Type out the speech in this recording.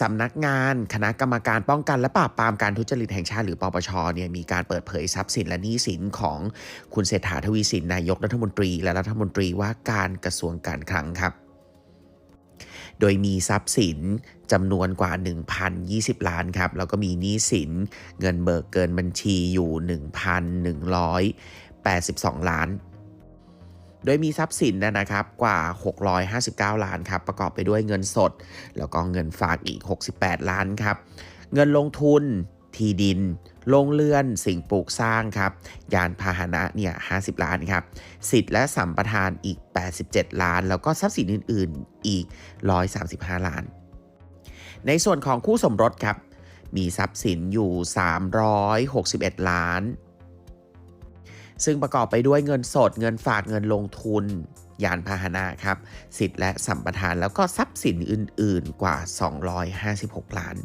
สำนักงานคณะกรรมการป้องกันและปราบปรามการทุจริตแห่งชาติหรือปปชเนี่ยมีการเปิดเผยทรัพย์สินและหนี้สินของคุณเศรษฐาทวีสินนายกรัฐมนตรี และรัฐมนตรีว่าการกระทรวงการคลังครับ โดยมีทรัพย์สินจำนวนกว่า 1,020 ล้านครับ แล้วก็มีหนี้สินเงินเบิกเกินบัญชีอยู่ 1,182 ล้าน โดยมีทรัพย์สินนะนะครับกว่า 659 ล้านครับประกอบไปด้วยเงินสด แล้วก็เงินฝากอีก 68 ล้านครับเงินลงทุนที่ดินโรงเรือนสิ่งปลูกสร้างครับ ยานพาหนะเนี่ย 50 ล้านครับ สิทธิ์และสัมปทานอีก 87 ล้าน แล้วก็ทรัพย์สินอื่น ๆ อีก 135 ล้าน ในส่วนของคู่สมรสครับ มีทรัพย์สินอยู่ 361 ล้าน ซึ่งประกอบไปด้วยเงินสด เงินฝากเงินลงทุน ยานพาหนะครับสิทธิ์และสัมปทานแล้วก็ทรัพย์สินอื่น ๆ กว่า 256 ล้าน